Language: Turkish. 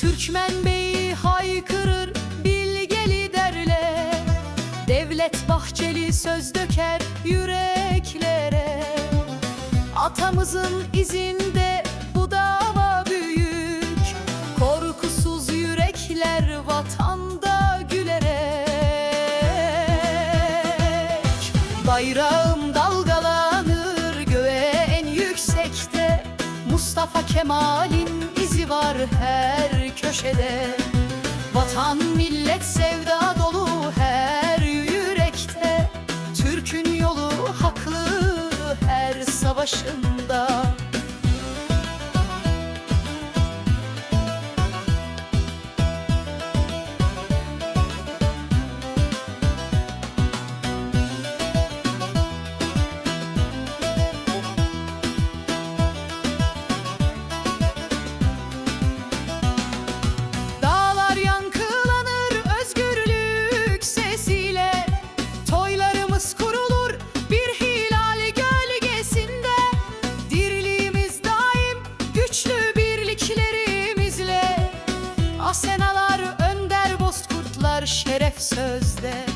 Türkmen Bey'i haykırır bilgeli derler Devlet Bahçeli söz döker yüreklere. Atamızın izinde bu dava büyük. Korkusuz yürekler vatanda gülerek. Bayrağım dalgalanır göğe en yüksekte. Mustafa Kemal'in izi var her köşede. Vatan millet sevda dolu her yürekte. Türk'ün yolu haklı her savaşında Asenalar önder bozkurtlar şeref sözde